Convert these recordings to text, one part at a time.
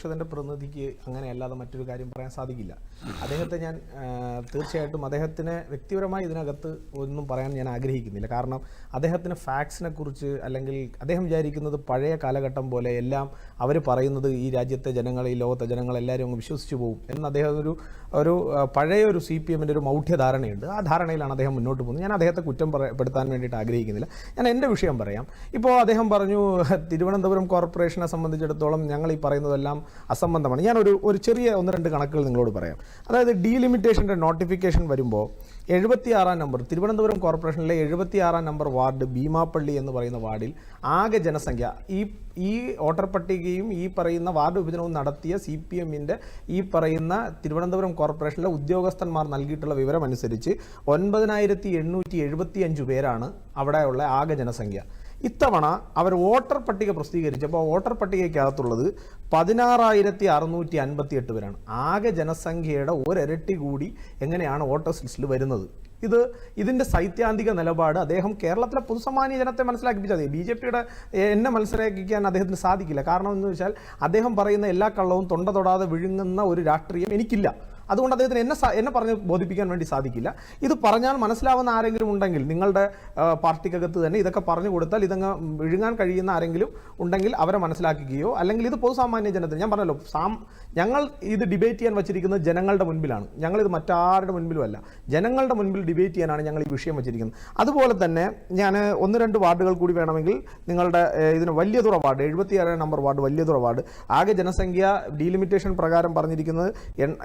പ്രതിപക്ഷത്തിന്റെ പ്രതിനിധിക്ക് അങ്ങനെ അല്ലാതെ മറ്റൊരു കാര്യം പറയാൻ സാധിക്കില്ല. അദ്ദേഹത്തെ ഞാൻ തീർച്ചയായിട്ടും അദ്ദേഹത്തിന് വ്യക്തിപരമായി ഇതിനകത്ത് ഒന്നും പറയാൻ ഞാൻ ആഗ്രഹിക്കുന്നില്ല. കാരണം അദ്ദേഹത്തിന് ഫാക്ട്സിനെ കുറിച്ച് അല്ലെങ്കിൽ അദ്ദേഹം വിചാരിക്കുന്നത് പഴയ കാലഘട്ടം പോലെ എല്ലാം അവർ പറയുന്നത് ഈ രാജ്യത്തെ ജനങ്ങൾ ഈ ലോകത്തെ ജനങ്ങൾ എല്ലാവരും അങ്ങ് വിശ്വസിച്ചു പോകും എന്ന് അദ്ദേഹം ഒരു ഒരു പഴയ ഒരു സി പി എമ്മിന്റെ ഒരു മൗഢ്യ ധാരണയുണ്ട് ആ ധാരണയിലാണ് അദ്ദേഹം മുന്നോട്ട് പോകുന്നത്. ഞാൻ അദ്ദേഹത്തെ കുറ്റം പറയപ്പെടുത്താൻ പെടുത്താൻ വേണ്ടിയിട്ട് ആഗ്രഹിക്കുന്നില്ല. ഞാൻ എന്റെ വിഷയം പറയാം. ഇപ്പോൾ അദ്ദേഹം പറഞ്ഞു തിരുവനന്തപുരം കോർപ്പറേഷനെ സംബന്ധിച്ചിടത്തോളം ഞങ്ങൾ ഈ പറയുന്നതെല്ലാം അസംബന്ധമാണ്. ഞാനൊരു ഒരു ചെറിയ ഒന്ന് രണ്ട് കണക്കുകൾ നിങ്ങളോട് പറയാം. അതായത് ഡീലിമിറ്റേഷന്റെ നോട്ടിഫിക്കേഷൻ വരുമ്പോൾ എഴുപത്തിയാറാം നമ്പർ തിരുവനന്തപുരം കോർപ്പറേഷനിലെ എഴുപത്തിയാറാം നമ്പർ വാർഡ് ഭീമാപ്പള്ളി എന്ന് പറയുന്ന വാർഡിൽ ആകെ ജനസംഖ്യ ഈ ഈ വോട്ടർ പട്ടികയും ഈ പറയുന്ന വാർഡ് വിഭജനവും നടത്തിയ സി പി എമ്മിന്റെ ഈ പറയുന്ന തിരുവനന്തപുരം കോർപ്പറേഷനിലെ ഉദ്യോഗസ്ഥന്മാർ നൽകിയിട്ടുള്ള വിവരം അനുസരിച്ച് ഒൻപതിനായിരത്തി എണ്ണൂറ്റി എഴുപത്തി അഞ്ച് പേരാണ് അവിടെയുള്ള ആകെ ജനസംഖ്യ. ഇത്തവണ അവർ വോട്ടർ പട്ടിക പ്രസിദ്ധീകരിച്ചപ്പോൾ വോട്ടർ പട്ടികയ്ക്കകത്തുള്ളത് പതിനാറായിരത്തി അറുന്നൂറ്റി അൻപത്തി എട്ട് പേരാണ്. ആകെ ജനസംഖ്യയുടെ ഒരിരട്ടി കൂടി എങ്ങനെയാണ് വോട്ടേഴ്സ് ലിസ്റ്റിൽ വരുന്നത്? ഇത് ഇതിന്റെ സൈദ്ധാന്തിക നിലപാട് അദ്ദേഹം കേരളത്തിലെ പൊതുസമാന്യ ജനത്തെ മനസ്സിലാക്കിപ്പിച്ചത്. ബി ജെ പിയുടെ എന്നെ മനസ്സിലാക്കിക്കാൻ അദ്ദേഹത്തിന് സാധിക്കില്ല. കാരണം എന്ന് വെച്ചാൽ അദ്ദേഹം പറയുന്ന എല്ലാ കള്ളവും തൊണ്ട തൊടാതെ വിഴുങ്ങുന്ന ഒരു രാഷ്ട്രീയം എനിക്കില്ല. അതുകൊണ്ട് അദ്ദേഹത്തിന് എന്നെ എന്നെ പറഞ്ഞ് ബോധിപ്പിക്കാൻ വേണ്ടി സാധിക്കില്ല. ഇത് പറഞ്ഞാൽ മനസ്സിലാവുന്ന ആരെങ്കിലും ഉണ്ടെങ്കിൽ നിങ്ങളുടെ പാർട്ടിക്കകത്ത് തന്നെ ഇതൊക്കെ പറഞ്ഞു കൊടുത്താൽ ഇതങ്ങ് വിഴുങ്ങാൻ കഴിയുന്ന ആരെങ്കിലും ഉണ്ടെങ്കിൽ അവരെ മനസ്സിലാക്കുകയോ അല്ലെങ്കിൽ ഇത് പൊതുസാമാന്യ ജനത്തിന് ഞാൻ പറഞ്ഞല്ലോ സാം ഞങ്ങൾ ഇത് ഡിബേറ്റ് ചെയ്യാൻ വച്ചിരിക്കുന്നത് ജനങ്ങളുടെ മുൻപിലാണ്. ഞങ്ങളിത് മറ്റാരുടെ മുൻപിലും അല്ല ജനങ്ങളുടെ മുൻപിൽ ഡിബേറ്റ് ചെയ്യാനാണ് ഞങ്ങൾ ഈ വിഷയം വച്ചിരിക്കുന്നത്. അതുപോലെ തന്നെ ഞാൻ ഒന്ന് രണ്ട് വാർഡുകൾ കൂടി വേണമെങ്കിൽ നിങ്ങളുടെ ഇതിന് വലിയതുറ വാർഡ് എഴുപത്തിയാറ് നമ്പർ വാർഡ് വലിയതുറ വാർഡ്. ആകെ ജനസംഖ്യ ഡീലിമിറ്റേഷൻ പ്രകാരം പറഞ്ഞിരിക്കുന്നത് എൺ-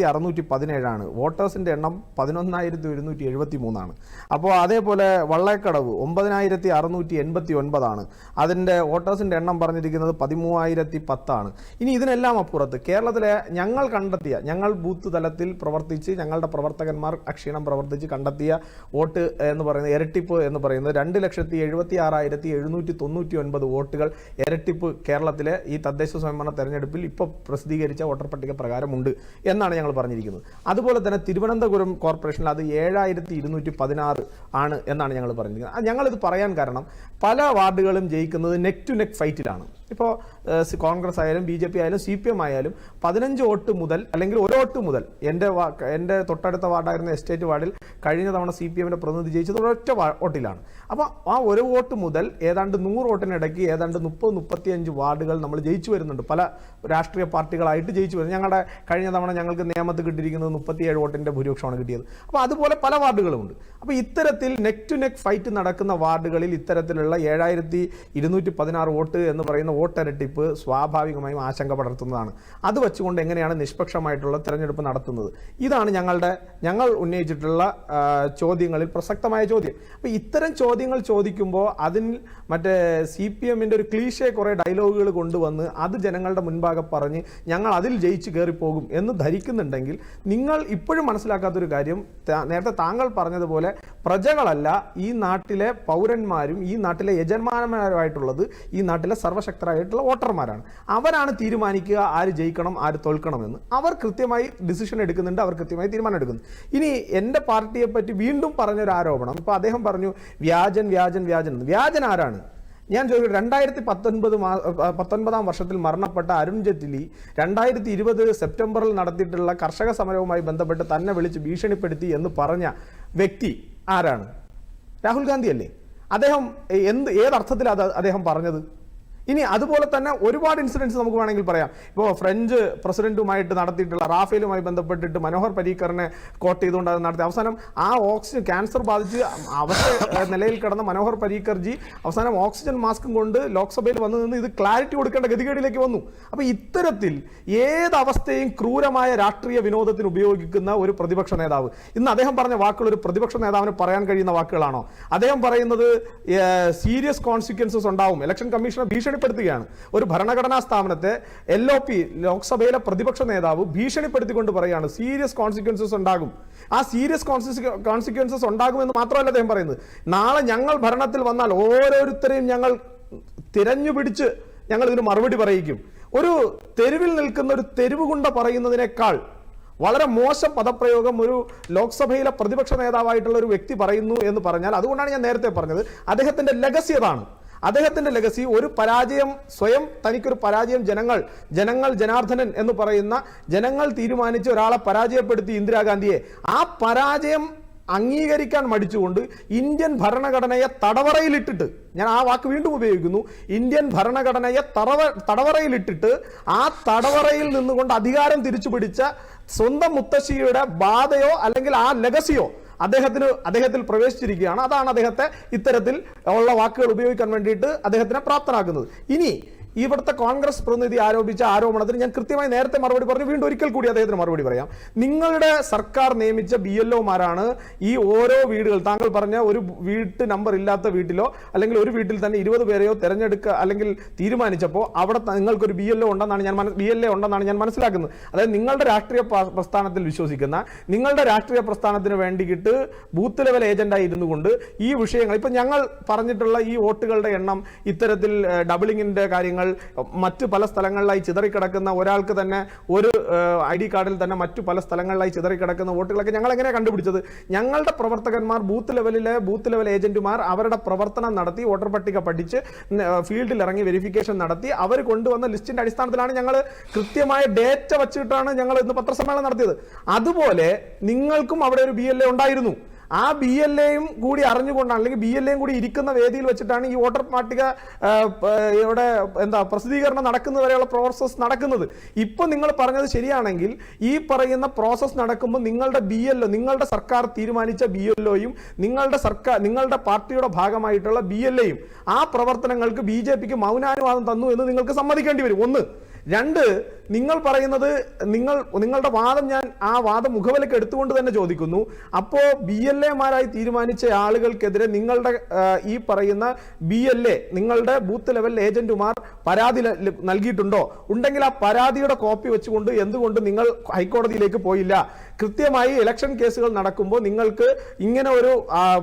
എണ്ണായിരത്തി അറുന്നൂറ്റി പതിനേഴാണ് വോട്ടേഴ്സിന്റെ എണ്ണം പതിനൊന്നായിരത്തി ഒരുന്നൂറ്റി എഴുപത്തി മൂന്നാണ് അപ്പോൾ അതേപോലെ വള്ളേക്കടവ് ഒമ്പതിനായിരത്തി അറുന്നൂറ്റി എൺപത്തി ഒൻപതാണ് അതിന്റെ വോട്ടേഴ്സിന്റെ എണ്ണം പറഞ്ഞിരിക്കുന്നത് പതിമൂവായിരത്തി പത്താണ് ഇനി ഇതിനെല്ലാം അപ്പുറത്ത് കേരളത്തിലെ ഞങ്ങൾ കണ്ടെത്തിയ ഞങ്ങൾ ബൂത്ത് തലത്തിൽ പ്രവർത്തിച്ച് ഞങ്ങളുടെ പ്രവർത്തകന്മാർ അക്ഷീണം പ്രവർത്തിച്ച് കണ്ടെത്തിയ വോട്ട് എന്ന് പറയുന്നത് ഇരട്ടിപ്പ് എന്ന് പറയുന്നത് രണ്ട് ലക്ഷത്തി എഴുപത്തി ആറായിരത്തി എഴുന്നൂറ്റി തൊണ്ണൂറ്റി ഒൻപത് വോട്ടുകൾ ഇരട്ടിപ്പ് കേരളത്തിലെ ഈ തദ്ദേശ സ്വയംഭരണ തെരഞ്ഞെടുപ്പിൽ ഇപ്പോൾ പ്രസിദ്ധീകരിച്ച വോട്ടർ പട്ടിക പ്രകാരമുണ്ട് എന്നാണ് ഞങ്ങൾ പറഞ്ഞിരിക്കുന്നത്. അതുപോലെ തന്നെ തിരുവനന്തപുരം കോർപ്പറേഷനിൽ അത് ഏഴായിരത്തി ഇരുന്നൂറ്റി പതിനാറ് ആണ് എന്നാണ് ഞങ്ങൾ പറഞ്ഞിരിക്കുന്നത്. ഞങ്ങളിത് പറയാൻ കാരണം പല വാർഡുകളും ജയിക്കുന്നത് നെക് ടു നെക് ഫൈറ്റിലാണ് ഇപ്പോൾ കോൺഗ്രസ് ആയാലും ബി ജെ പി ആയാലും സി പി എം ആയാലും പതിനഞ്ച് വോട്ട് മുതൽ അല്ലെങ്കിൽ ഒരു വോട്ട് മുതൽ എന്റെ എന്റെ തൊട്ടടുത്ത വാർഡായിരുന്ന എസ്റ്റേറ്റ് വാർഡിൽ കഴിഞ്ഞ തവണ സി പി എമ്മിന്റെ പ്രതിനിധി ജയിച്ചത് ഒരൊറ്റ വോട്ടിലാണ്. അപ്പോൾ ആ ഒരു വോട്ട് മുതൽ ഏതാണ്ട് നൂറ് വോട്ടിനിടയ്ക്ക് ഏതാണ്ട് മുപ്പത് മുപ്പത്തിയഞ്ച് വാർഡുകൾ നമ്മൾ ജയിച്ചു വരുന്നുണ്ട്. പല രാഷ്ട്രീയ പാർട്ടികളായിട്ട് ജയിച്ചു വരുന്നു. ഞങ്ങളുടെ കഴിഞ്ഞ തവണ ഞങ്ങൾക്ക് നിയമത്ത് കിട്ടിയിരിക്കുന്നത് മുപ്പത്തിയേഴ് വോട്ടിന്റെ ഭൂരിപക്ഷമാണ് കിട്ടിയത്. അപ്പോൾ അതുപോലെ പല വാർഡുകളുമുണ്ട്. അപ്പോൾ ഇത്തരത്തിൽ നെക്ക് ടു നെക്ക് ഫൈറ്റ് നടക്കുന്ന വാർഡുകളിൽ ഇത്തരത്തിലുള്ള ഏഴായിരത്തി ഇരുന്നൂറ്റി പതിനാറ് വോട്ട് എന്ന് പറയുന്ന വോട്ടരട്ടിപ്പ് സ്വാഭാവികമായും ആശങ്ക പടർത്തുന്നതാണ്. അത് വെച്ചുകൊണ്ട് എങ്ങനെയാണ് നിഷ്പക്ഷമായിട്ടുള്ള തെരഞ്ഞെടുപ്പ് നടത്തുന്നത്? ഇതാണ് ഞങ്ങളുടെ ഞങ്ങൾ ഉന്നയിച്ചിട്ടുള്ള ചോദ്യങ്ങളിൽ പ്രസക്തമായ ചോദ്യം. അപ്പോൾ ഇത്തരം ചോദ്യങ്ങൾ ചോദിക്കുമ്പോൾ അതിൽ മറ്റേ സി പി എമ്മിന്റെ ഒരു ക്ലീശയെ കുറേ ഡയലോഗുകൾ കൊണ്ടുവന്ന് അത് ജനങ്ങളുടെ മുൻപാകെ പറഞ്ഞ് ഞങ്ങൾ അതിൽ ജയിച്ച് കയറിപ്പോകും എന്ന് ധരിക്കുന്നുണ്ടെങ്കിൽ നിങ്ങൾ ഇപ്പോഴും മനസ്സിലാക്കാത്തൊരു കാര്യം നേരത്തെ താങ്കൾ പറഞ്ഞതുപോലെ പ്രജകളല്ല ഈ നാട്ടിലെ പൗരന്മാരും ഈ നാട്ടിലെ യജമാനന്മാരുമായിട്ടുള്ളത് ഈ നാട്ടിലെ സർവശക്തരായിട്ടുള്ള വോട്ടർമാരാണ്. അവരാണ് തീരുമാനിക്കുക ആര് ജയിക്കണം ആര് തോൽക്കണമെന്ന്. അവർ കൃത്യമായി ഡിസിഷൻ എടുക്കുന്നുണ്ട് അവർ കൃത്യമായി തീരുമാനം എടുക്കുന്നു ഇനി എന്റെ പാർട്ടിയെ പറ്റി വീണ്ടും പറഞ്ഞൊരു ആരോപണം. ഇപ്പോൾ അദ്ദേഹം പറഞ്ഞു വ്യാജൻ വ്യാജൻ വ്യാജൻ വ്യാജൻ ആരാണ്? ഞാൻ ചോദിക്കട്ടെ രണ്ടായിരത്തി പത്തൊൻപത് പത്തൊൻപതാം വർഷത്തിൽ മരണപ്പെട്ട അരുൺ ജെറ്റ്ലി രണ്ടായിരത്തി ഇരുപത് സെപ്റ്റംബറിൽ നടത്തിയിട്ടുള്ള കർഷക സമരവുമായി ബന്ധപ്പെട്ട് തന്നെ വിളിച്ച് ഭീഷണിപ്പെടുത്തി എന്ന് പറഞ്ഞ വ്യക്തി ആരാണ്? രാഹുൽ ഗാന്ധി അല്ലേ അദ്ദേഹം എന്ത് ഏതർത്ഥത്തിലാണ് അദ്ദേഹം പറഞ്ഞത്? ഇനി അതുപോലെ തന്നെ ഒരുപാട് ഇൻസിഡൻസ് നമുക്ക് വേണമെങ്കിൽ പറയാം. ഇപ്പോൾ ഫ്രഞ്ച് പ്രസിഡന്റുമായിട്ട് നടത്തിയിട്ടുള്ള റാഫേലുമായി ബന്ധപ്പെട്ടിട്ട് മനോഹർ പരീക്കറിനെ കോട്ട് ചെയ്തുകൊണ്ട് അത് നടത്തി. അവസാനം ആ ഓക്സിജൻ ക്യാൻസർ ബാധിച്ച് അവസ്ഥ നിലയിൽ കിടന്ന മനോഹർ പരീക്കർ ജി അവസാനം ഓക്സിജൻ മാസ്കും കൊണ്ട് ലോക്സഭയിൽ വന്നു നിന്ന് ഇത് ക്ലാരിറ്റി കൊടുക്കേണ്ട ഗതികേടിലേക്ക് വന്നു. അപ്പോൾ ഇത്തരത്തിൽ ഏത് അവസ്ഥയും ക്രൂരമായ രാഷ്ട്രീയ വിനോദത്തിന് ഉപയോഗിക്കുന്ന ഒരു പ്രതിപക്ഷ നേതാവ്. ഇന്ന് അദ്ദേഹം പറഞ്ഞ വാക്കുകൾ ഒരു പ്രതിപക്ഷ നേതാവിന് പറയാൻ കഴിയുന്ന വാക്കുകളാണോ? അദ്ദേഹം പറയുന്നത് സീരിയസ് കോൺസിക്വൻസസ് ഉണ്ടാവും. ഇലക്ഷൻ കമ്മീഷനെ ഭീഷണിപ്പെടുത്തുകയാണ്. ഒരു ഭരണഘടനാ സ്ഥാപനത്തെ എൽ ഒ പി ലോക്സഭയിലെ പ്രതിപക്ഷ നേതാവ് ഭീഷണിപ്പെടുത്തിക്കൊണ്ട് പറയുകയാണ് സീരിയസ് കോൺസിക്വൻസസ് ഉണ്ടാകും. ആ സീരിയസ് കോൺസിക്വൻസസ് ഉണ്ടാകുമെന്ന് മാത്രമല്ല അദ്ദേഹം പറയുന്നത്. നാളെ ഞങ്ങൾ ഭരണത്തിൽ വന്നാൽ ഓരോരുത്തരെയും ഞങ്ങൾ തിരഞ്ഞു പിടിച്ച് ഞങ്ങൾ ഇതിന് മറുപടി പറയിക്കും. ഒരു തെരുവിൽ നിൽക്കുന്ന ഒരു തെരുവുകുണ്ട പറയുന്നതിനേക്കാൾ വളരെ മോശം പദപ്രയോഗം ഒരു ലോക്സഭയിലെ പ്രതിപക്ഷ നേതാവായിട്ടുള്ള ഒരു വ്യക്തി പറയുന്നു എന്ന് പറഞ്ഞാൽ അതുകൊണ്ടാണ് ഞാൻ നേരത്തെ പറഞ്ഞത്. അദ്ദേഹത്തിന്റെ ലെഗസി അതാണ്. അദ്ദേഹത്തിന്റെ ലെഗസി ഒരു പരാജയം സ്വയം തനിക്കൊരു പരാജയം ജനങ്ങൾ ജനങ്ങൾ ജനാർദ്ദനൻ എന്ന് പറയുന്ന ജനങ്ങൾ തീരുമാനിച്ച് ഒരാളെ പരാജയപ്പെടുത്തി ഇന്ദിരാഗാന്ധിയെ ആ പരാജയം അംഗീകരിക്കാൻ മടിച്ചുകൊണ്ട് ഇന്ത്യൻ ഭരണഘടനയെ തടവറയിലിട്ടിട്ട് ഞാൻ ആ വാക്ക് വീണ്ടും ഉപയോഗിക്കുന്നു ഇന്ത്യൻ ഭരണഘടനയെ തടവ തടവറയിലിട്ടിട്ട് ആ തടവറയിൽ നിന്നുകൊണ്ട് അധികാരം തിരിച്ചു പിടിച്ച സ്വന്തം മുത്തശ്ശിയുടെ ബാധയോ അല്ലെങ്കിൽ ആ ലെഗസിയോ അദ്ദേഹത്തിന് അദ്ദേഹത്തിൽ പ്രവേശിച്ചിരിക്കുകയാണ്. അതാണ് അദ്ദേഹത്തെ ഇത്തരത്തിൽ ഉള്ള വാക്കുകൾ ഉപയോഗിക്കാൻ വേണ്ടിയിട്ട് അദ്ദേഹത്തിനെ പ്രാപ്തനാക്കുന്നത്. ഇനി ഇവിടുത്തെ കോൺഗ്രസ് പ്രതിനിധി ആരോപിച്ച ആരോപണത്തിന് ഞാൻ കൃത്യമായി നേരത്തെ മറുപടി പറഞ്ഞു. വീണ്ടും ഒരിക്കൽ കൂടി അദ്ദേഹത്തിന് മറുപടി പറയാം. നിങ്ങളുടെ സർക്കാർ നിയമിച്ച ബി എൽ ഒമാരാണ് ഈ ഓരോ വീടുകൾ താങ്കൾ പറഞ്ഞ ഒരു വീട്ട് നമ്പർ ഇല്ലാത്ത വീട്ടിലോ അല്ലെങ്കിൽ ഒരു വീട്ടിൽ തന്നെ ഇരുപത് പേരെയോ തിരഞ്ഞെടുക്കുക അല്ലെങ്കിൽ തീരുമാനിച്ചപ്പോൾ അവിടെ നിങ്ങൾക്ക് നിങ്ങൾക്കൊരു ബി എൽ ഒ ഉണ്ടെന്നാണ് ഞാൻ ബി എൽ എ ഉണ്ടെന്നാണ് ഞാൻ മനസ്സിലാക്കുന്നത്. അതായത് നിങ്ങളുടെ രാഷ്ട്രീയ പ്രസ്ഥാനത്തിൽ വിശ്വസിക്കുന്ന നിങ്ങളുടെ രാഷ്ട്രീയ പ്രസ്ഥാനത്തിന് വേണ്ടിയിട്ട് ബൂത്ത് ലെവൽ ഏജന്റായി ഇരുന്നു കൊണ്ട് ഈ വിഷയങ്ങൾ ഇപ്പൊ ഞങ്ങൾ പറഞ്ഞിട്ടുള്ള ഈ വോട്ടുകളുടെ എണ്ണം ഇത്തരത്തിൽ ഡബിളിങ്ങിന്റെ കാര്യങ്ങൾ മറ്റു പല സ്ഥലങ്ങളിലായി ചിതറിക്കിടക്കുന്ന ഒരാൾക്ക് തന്നെ ഒരു ഐ ഡി കാർഡിൽ തന്നെ മറ്റു പല സ്ഥലങ്ങളിലായി ചിതറിക്കിടക്കുന്ന വോട്ടുകളൊക്കെ ഞങ്ങൾ എങ്ങനെയാണ് കണ്ടുപിടിച്ചത്? ഞങ്ങളുടെ പ്രവർത്തകന്മാർ ബൂത്ത് ലെവലിലെ ബൂത്ത് ലെവൽ ഏജന്റുമാർ അവരുടെ പ്രവർത്തനം നടത്തി വോട്ടർ പട്ടിക പഠിച്ച് ഫീൽഡിൽ ഇറങ്ങി വെരിഫിക്കേഷൻ നടത്തി അവർ കൊണ്ടുവന്ന ലിസ്റ്റിന്റെ അടിസ്ഥാനത്തിലാണ് ഞങ്ങൾ കൃത്യമായ ഡേറ്റ വച്ചിട്ടാണ് ഞങ്ങൾ ഇന്ന് പത്രസമ്മേളനം നടത്തിയത്. അതുപോലെ നിങ്ങൾക്കും അവിടെ ഒരു ബി ഉണ്ടായിരുന്നു. ആ ബി എൽ എയും കൂടി അറിഞ്ഞുകൊണ്ടാണ് അല്ലെങ്കിൽ ബി എൽ എയും കൂടി ഇരിക്കുന്ന വേദിയിൽ വെച്ചിട്ടാണ് ഈ വോട്ടർ പട്ടിക ഇവിടെ എന്താ പ്രസിദ്ധീകരണം നടക്കുന്നവരെയുള്ള പ്രോസസ്സ് നടക്കുന്നത്. ഇപ്പം നിങ്ങൾ പറഞ്ഞത് ശരിയാണെങ്കിൽ ഈ പറയുന്ന പ്രോസസ്സ് നടക്കുമ്പോൾ നിങ്ങളുടെ ബി എൽ ഒ നിങ്ങളുടെ സർക്കാർ തീരുമാനിച്ച ബി എൽ ഒയും നിങ്ങളുടെ സർക്കാർ നിങ്ങളുടെ പാർട്ടിയുടെ ഭാഗമായിട്ടുള്ള ബി എൽ എയും ആ പ്രവർത്തനങ്ങൾക്ക് ബി ജെ പിക്ക് മൗനാനുവാദം തന്നു എന്ന് നിങ്ങൾക്ക് സമ്മതിക്കേണ്ടി വരും. ഒന്ന്. രണ്ട് നിങ്ങൾ പറയുന്നത് നിങ്ങൾ നിങ്ങളുടെ വാദം ഞാൻ ആ വാദം മുഖവിലക്ക് എടുത്തുകൊണ്ട് തന്നെ ചോദിക്കുന്നു. അപ്പോൾ ബി എൽ എമാരായി തീരുമാനിച്ച ആളുകൾക്കെതിരെ നിങ്ങളുടെ ഈ പറയുന്ന ബി എൽ എ നിങ്ങളുടെ ബൂത്ത് ലെവൽ ഏജന്റുമാർ പരാതി നൽകിയിട്ടുണ്ടോ? ഉണ്ടെങ്കിൽ ആ പരാതിയുടെ കോപ്പി വെച്ചുകൊണ്ട് എന്തുകൊണ്ട് നിങ്ങൾ ഹൈക്കോടതിയിലേക്ക് പോയില്ല? കൃത്യമായി ഇലക്ഷൻ കേസുകൾ നടക്കുമ്പോൾ നിങ്ങൾക്ക് ഇങ്ങനെ ഒരു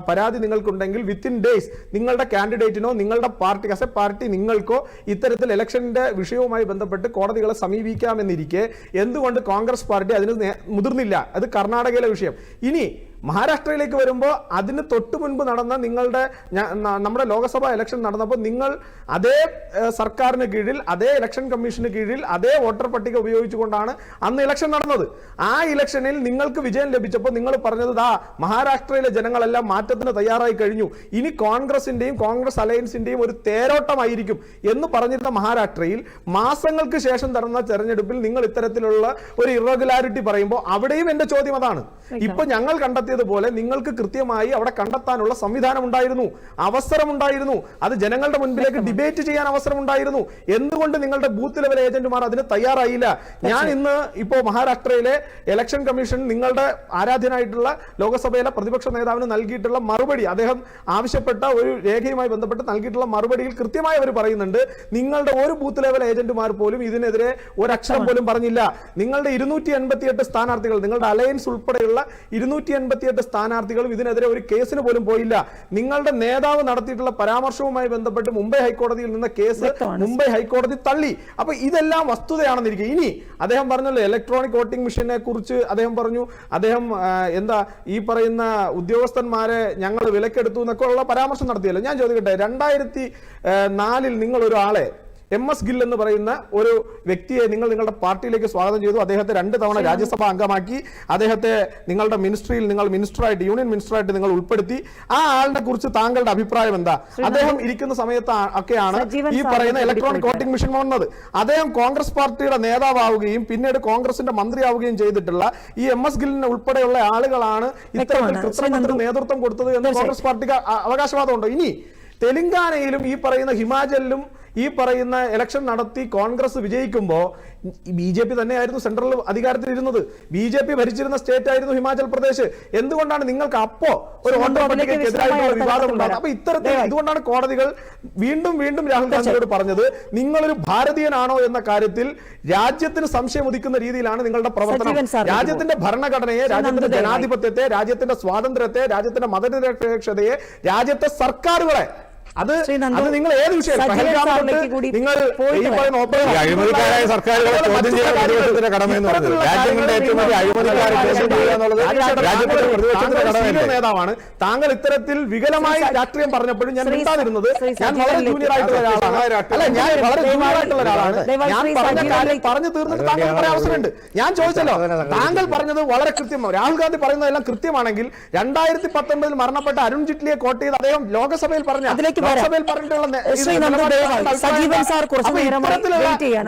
പരാതി നിങ്ങൾക്കുണ്ടെങ്കിൽ വിത്തിൻ ഡേയ്സ് നിങ്ങളുടെ കാൻഡിഡേറ്റിനോ നിങ്ങളുടെ പാർട്ടി അസ് എ പാർട്ടി നിങ്ങൾക്കോ ഇത്തരത്തിൽ ഇലക്ഷന്റെ വിഷയവുമായി ബന്ധപ്പെട്ട് കോടതികളെ സമീപിക്കാമെന്നിരിക്കെ എന്തുകൊണ്ട് കോൺഗ്രസ് പാർട്ടി അതിന് മുതിർന്നില്ല? അത് കർണാടകയിലെ വിഷയം. ഇനി മഹാരാഷ്ട്രയിലേക്ക് വരുമ്പോൾ അതിന് തൊട്ട് മുൻപ് നടന്ന നിങ്ങളുടെ നമ്മുടെ ലോക്സഭാ ഇലക്ഷൻ നടന്നപ്പോൾ നിങ്ങൾ അതേ സർക്കാരിന് കീഴിൽ അതേ ഇലക്ഷൻ കമ്മീഷന് കീഴിൽ അതേ വോട്ടർ പട്ടിക ഉപയോഗിച്ചുകൊണ്ടാണ് അന്ന് ഇലക്ഷൻ നടന്നത്. ആ ഇലക്ഷനിൽ നിങ്ങൾക്ക് വിജയം ലഭിച്ചപ്പോൾ നിങ്ങൾ പറഞ്ഞത് ദാ മഹാരാഷ്ട്രയിലെ ജനങ്ങളെല്ലാം മാറ്റത്തിന് തയ്യാറായി കഴിഞ്ഞു. ഇനി കോൺഗ്രസിന്റെയും കോൺഗ്രസ് അലയൻസിന്റെയും ഒരു തേരോട്ടമായിരിക്കും. എന്ന് പറഞ്ഞിരുന്ന മഹാരാഷ്ട്രയിൽ മാസങ്ങൾക്ക് ശേഷം നടന്ന തെരഞ്ഞെടുപ്പിൽ നിങ്ങൾ ഇത്തരത്തിലുള്ള ഒരു ഇറഗുലാരിറ്റി പറയുമ്പോൾ അവിടെയും എന്റെ ചോദ്യം അതാണ്. ഇപ്പൊ ഞങ്ങൾ കണ്ടെത്തിയതുപോലെ നിങ്ങൾക്ക് കൃത്യമായി അവിടെ കണ്ടെത്താനുള്ള സംവിധാനം ഉണ്ടായിരുന്നു. അവസരമുണ്ടായിരുന്നു. അത് ജനങ്ങളുടെ മുൻപിലേക്ക് ഡിബേറ്റ് ചെയ്യാൻ അവസരമുണ്ടായിരുന്നു. എന്തുകൊണ്ട് നിങ്ങളുടെ ബൂത്ത് ലെവൽ ഏജന്റുമാർ അതിന് തയ്യാറായില്ല? ഞാൻ ഇന്ന് ഇപ്പോൾ മഹാരാഷ്ട്രയിലെ ഇലക്ഷൻ കമ്മീഷൻ നിങ്ങളുടെ ആരാധ്യനായിട്ടുള്ള ലോകസഭയിലെ പ്രതിപക്ഷ നേതാവിന് നൽകിയിട്ടുള്ള മറുപടി അദ്ദേഹം ആവശ്യപ്പെട്ട ഒരു രേഖയുമായി ബന്ധപ്പെട്ട് നൽകിയിട്ടുള്ള മറുപടിയിൽ കൃത്യമായി അവർ പറയുന്നുണ്ട്. നിങ്ങളുടെ ഒരു ബൂത്ത് ലെവൽ ഏജന്റുമാർ പോലും ഇതിനെതിരെ ഒരക്ഷരം പോലും പറഞ്ഞില്ല. നിങ്ങളുടെ ഇരുന്നൂറ്റി സ്ഥാനാർത്ഥികൾ നിങ്ങളുടെ അലയൻസ് ഉൾപ്പെടെയുള്ള ഇരുന്നൂറ്റി എൺപത്തിയെട്ട് സ്ഥാനാർത്ഥികളും ഇതിനെതിരെ ഒരു കേസിന് പോലും പോയില്ല. നിങ്ങളുടെ നേതാവ് നടത്തിയിട്ടുള്ള പരാമർശവുമായി ബന്ധപ്പെട്ട് മുംബൈ ഹൈക്കോടതിയിൽ നിന്ന കേസ് മുംബൈ ഹൈക്കോടതി തള്ളി. അപ്പൊ ഇതെല്ലാം വസ്തുതയാണെന്നിരിക്കും ഇനി അദ്ദേഹം പറഞ്ഞല്ലോ ഇലക്ട്രോണിക് വോട്ടിംഗ് മെഷീനെ കുറിച്ച് അദ്ദേഹം പറഞ്ഞു. അദ്ദേഹം എന്താ ഈ പറയുന്ന ഉദ്യോഗസ്ഥന്മാരെ ഞങ്ങൾ വിലക്കെടുത്തു എന്നൊക്കെ ഉള്ള പരാമർശം നടത്തിയല്ലോ. ഞാൻ ചോദിക്കട്ടെ രണ്ടായിരത്തി നാലിൽ നിങ്ങൾ ഒരാളെ എം എസ് ഗിൽ എന്ന് പറയുന്ന ഒരു വ്യക്തിയെ നിങ്ങൾ നിങ്ങളുടെ പാർട്ടിയിലേക്ക് സ്വാഗതം ചെയ്തു. അദ്ദേഹത്തെ രണ്ട് തവണ രാജ്യസഭ അംഗമാക്കി. അദ്ദേഹത്തെ നിങ്ങളുടെ മിനിസ്ട്രിയിൽ നിങ്ങൾ മിനിസ്റ്ററായിട്ട് യൂണിയൻ മിനിസ്റ്ററായിട്ട് നിങ്ങൾ ഉൾപ്പെടുത്തി. ആ ആളിനെ കുറിച്ച് താങ്കളുടെ അഭിപ്രായം എന്താ? അദ്ദേഹം ഇരിക്കുന്ന സമയത്ത് ഒക്കെയാണ് ഈ പറയുന്ന ഇലക്ട്രോണിക് കൂടി വോട്ടിംഗ് മെഷീൻ വന്നത്. അദ്ദേഹം കോൺഗ്രസ് പാർട്ടിയുടെ നേതാവുകയും പിന്നീട് കോൺഗ്രസിന്റെ മന്ത്രിയാവുകയും ചെയ്തിട്ടുള്ള ഈ എം എസ് ഗില്ലിനെ ഉൾപ്പെടെയുള്ള ആളുകളാണ് ഇത്തരം കൃത്രിമത്തിന് നേതൃത്വം കൊടുത്തത് എന്ന് കോൺഗ്രസ് പാർട്ടിക്ക് അവകാശവാദമുണ്ടോ. ഇനി തെലങ്കാനയിലും ഈ പറയുന്ന ഹിമാചലിലും ഈ പറയുന്ന ഇലക്ഷൻ നടത്തി കോൺഗ്രസ് വിജയിക്കുമ്പോൾ ബി ജെ പി തന്നെയായിരുന്നു സെൻട്രൽ അധികാരത്തിൽ ഇരുന്നത്. ബി ജെ പി ഭരിച്ചിരുന്ന സ്റ്റേറ്റ് ആയിരുന്നു ഹിമാചൽ പ്രദേശ്. എന്തുകൊണ്ടാണ് നിങ്ങൾക്ക് അപ്പോ ഒരു വോട്ടർ വിവാദം ഉണ്ടാകുന്നത്? അപ്പൊ ഇത്തരത്തിൽ ഇതുകൊണ്ടാണ് കോടതികൾ വീണ്ടും വീണ്ടും രാഹുൽ ഗാന്ധിയോട് പറഞ്ഞത്? നിങ്ങളൊരു ഭാരതീയനാണോ എന്ന കാര്യത്തിൽ രാജ്യത്തിന് സംശയം ഉദിക്കുന്ന രീതിയിലാണ് നിങ്ങളുടെ പ്രവർത്തനം. രാജ്യത്തിന്റെ ഭരണഘടനയെ രാജ്യത്തിന്റെ ജനാധിപത്യത്തെ രാജ്യത്തിന്റെ സ്വാതന്ത്ര്യത്തെ രാജ്യത്തിന്റെ മതനിരപേക്ഷതയെ രാജ്യത്തെ സർക്കാരുകളെ അത് അത് നിങ്ങൾ ഏത് വിഷയം? നിങ്ങൾ അഴിമതിക്കാരായ സർക്കാരുകളെ ചോദ്യം ചെയ്യാൻ പ്രതിപക്ഷത്തിന്റെ കടമയെന്ന് പറഞ്ഞത്. ഇത്തരത്തിലുള്ള രാജ്യങ്ങളുടെ ഏറ്റവും വലിയ അഴിമതിക്കാരെ ചോദ്യം ചെയ്യുക എന്നുള്ളത് രാജേഷേട്ടാ, രാജ്യത്തിന്റെ പ്രതിപക്ഷത്തിന്റെ താങ്കൾ നേതാവാണ്. താങ്കൾ ഇത്തരത്തിൽ വികലമായി രാഷ്ട്രീയം പറഞ്ഞപ്പോഴും ഞാൻ മിണ്ടാതിരുന്നത് ഞാൻ വളരെ ജൂനിയറായിട്ടുള്ള ജൂനിയർ ആയിട്ടുള്ള ഒരാളാണ്. അല്ല ഞാൻ വളരെ ജൂനിയറായിട്ടുള്ള ഒരാളാണ്. ഞാൻ പറഞ്ഞ കാര്യം പറഞ്ഞു തീർന്നിട്ട് താങ്കൾ പറയാൻ അവസരമുണ്ട്. ഞാൻ ചോദിച്ചല്ലോ താങ്കൾ പറഞ്ഞത് വളരെ കൃത്യമാണ്. രാഹുൽ ഗാന്ധി പറയുന്നതെല്ലാം കൃത്യമാണെങ്കിൽ രണ്ടായിരത്തി പത്തൊമ്പതിൽ മരണപ്പെട്ട അരുൺ ജെയ്റ്റ്ലിയെ കോട്ട് ചെയ്ത് അദ്ദേഹം ലോകസഭയിൽ പറഞ്ഞു അതിലേക്ക്. ലോക്സഭയിൽ പറഞ്ഞിട്ടുള്ള.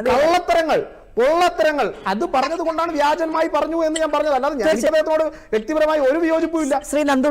കള്ളത്തരങ്ങൾ പൊള്ളത്തരങ്ങൾ അത് പറഞ്ഞത് കൊണ്ടാണ് വ്യാജന്മായി പറഞ്ഞു എന്ന് ഞാൻ പറഞ്ഞത്. അല്ലാതെ ഞാൻ. വ്യക്തിപരമായി ഒരു വിയോജിപ്പും ഇല്ല. ശ്രീ നന്ദു